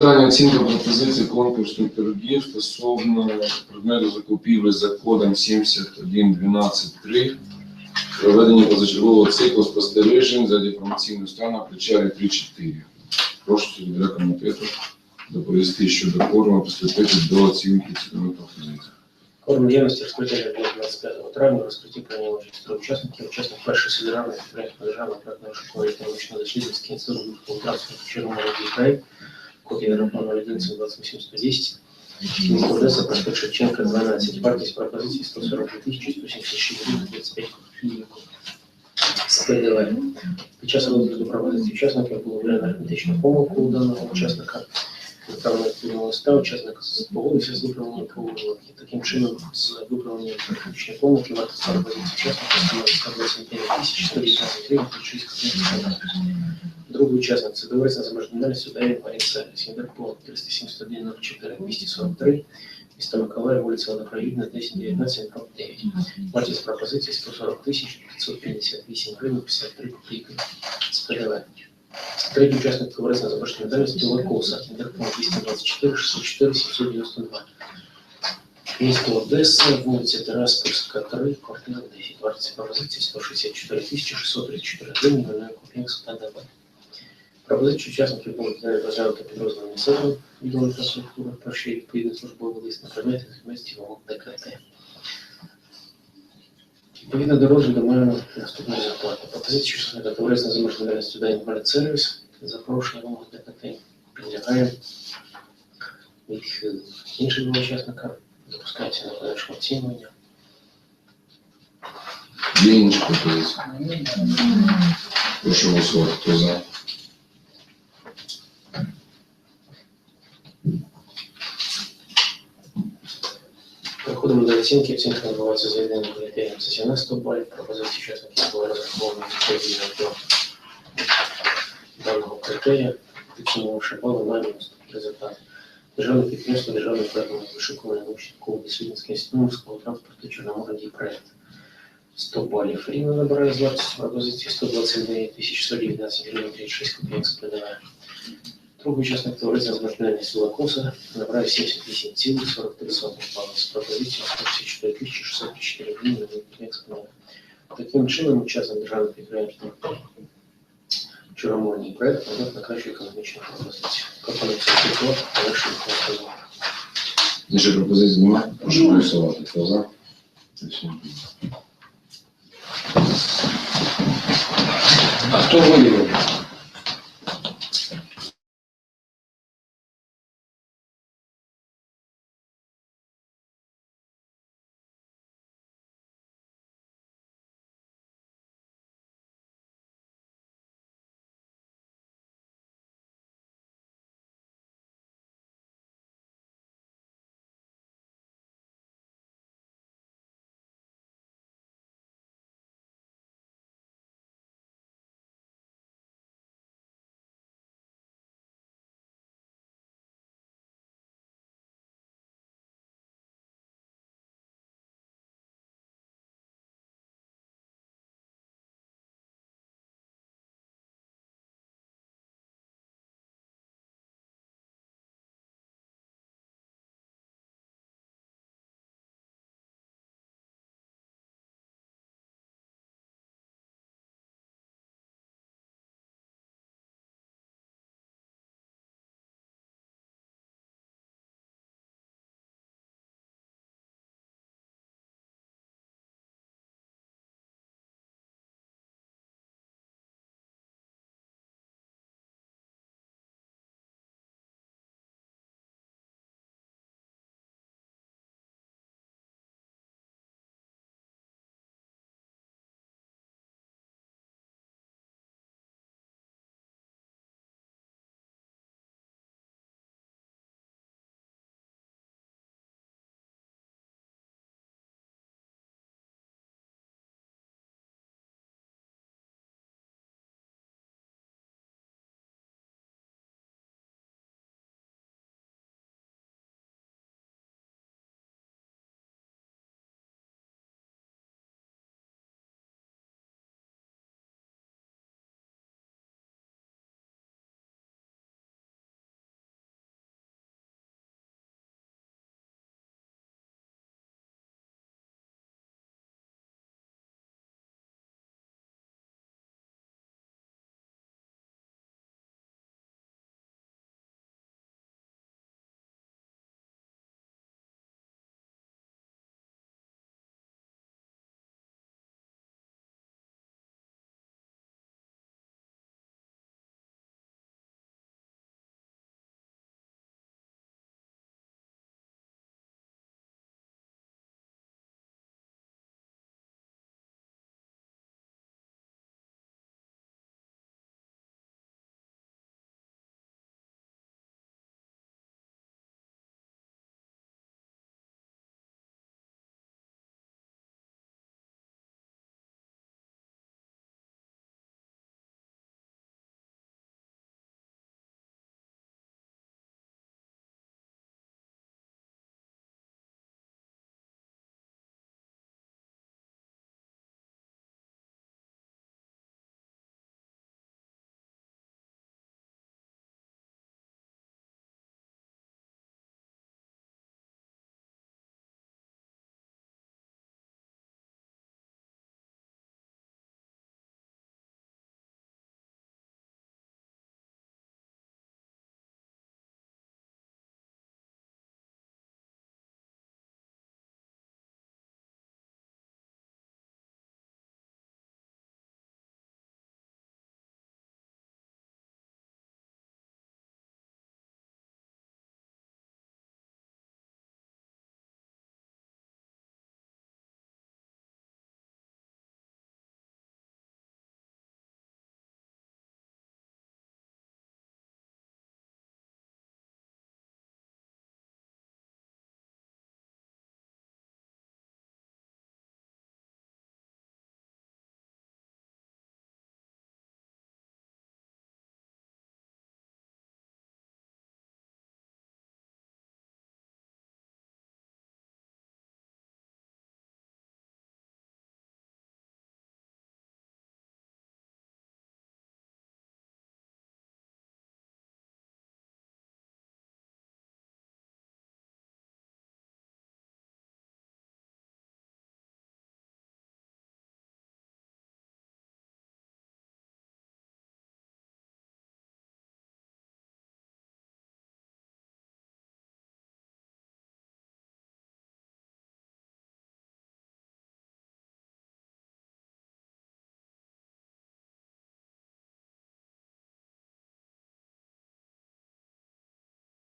Питання оцінка пропозицій конкурсних торгів стосовно предмету закупівлі за кодом 7112.3 проведення позачергового циклу спостережень за деформаційним станом ключа 3-4. Прошу секретаря комітету доповісти щодо форми приступити до оцінки цінових пропозицій. Форм діяльності розкриття було 25 травня, розкритті прийняли участь три учасників. Учасник перший федеральний підприємство державного проектного школи економічного дослідницький інститут господарства Чорноморський край, копія аеропорну 11 28 110, місто Одеса, проспект Шевченка, 12, вартість пропозиції 142 тисячі 176 гривень 35 копійок з ПДВ. Під час розгляду пропозиції учасників було виявлено арифметичну помилку у даного учасника. Відповідного листа, учасник погодився з виправленням. І таким чином, з виправленням технічної помилки, вартість пропозиції учасника становить 125 тисяч 119 гривень 36 копійок. Другий учасник це товариство за международністю Дайвінг Марін Сервіс, Інтерпол 371 04 243, місто Миколаїв, вулиця Водопровідна, 1019, дроб 9. Вартість пропозиції 140 тисяч 558 гривень 53 копійки з ПДВ. Третій учасник товариства за международністю Лакоса, Інтерпол 224 604 792. Місто Одеса, вулиця Тераспольська, 3, квартира 10. Вартість пропозиції 164 тисячі 634 гривень, копійок з ПДВ. Пропозиції учасників будуть розглянути підрозділом місцевого відділу інфраструктури, перший відповідний службовий лист на предмети захисті вимог ДКТ. Відповідно до розгляду маємо наступні результати. Пропозиції учасника товариства за можливістю день перед сервіс за порушення вимог ДКТ підлягає відхилення. Інші два учасника допускаються на подальше оцінювання. Є інші пропозиції? Прошу голосувати. Хто за? Переходимо до оцінки. Оцінка відбувається за єдиним критерієм 17 балів. Пропозиції учасників були розраховані відповідно до даного критерія. Підсумувавши бали, маємо наступний результат. Державне підприємство Державне проєктне вишукування науково-дослідницький інститут морського транспорту Чорномордій проєкт. 100 балів рівно набирає з вартістю пропозиції 129 тисяч 119 гривень 36 копійок з ПДВ. Другий учасник товариства з можливістю Лакоса набирає 78,43 балів з пропозицією 164 тисячі 654 гривень копійок з ПДВ. Таким чином, учасник державного підприємства Чорноморній проєкт надав на кращу економічну пропозицію. Пропонується тепло, завершуємо голосування. Інші пропозиції немає? Прошу голосувати. Хто за? Рішення прийнято. А хто виявив?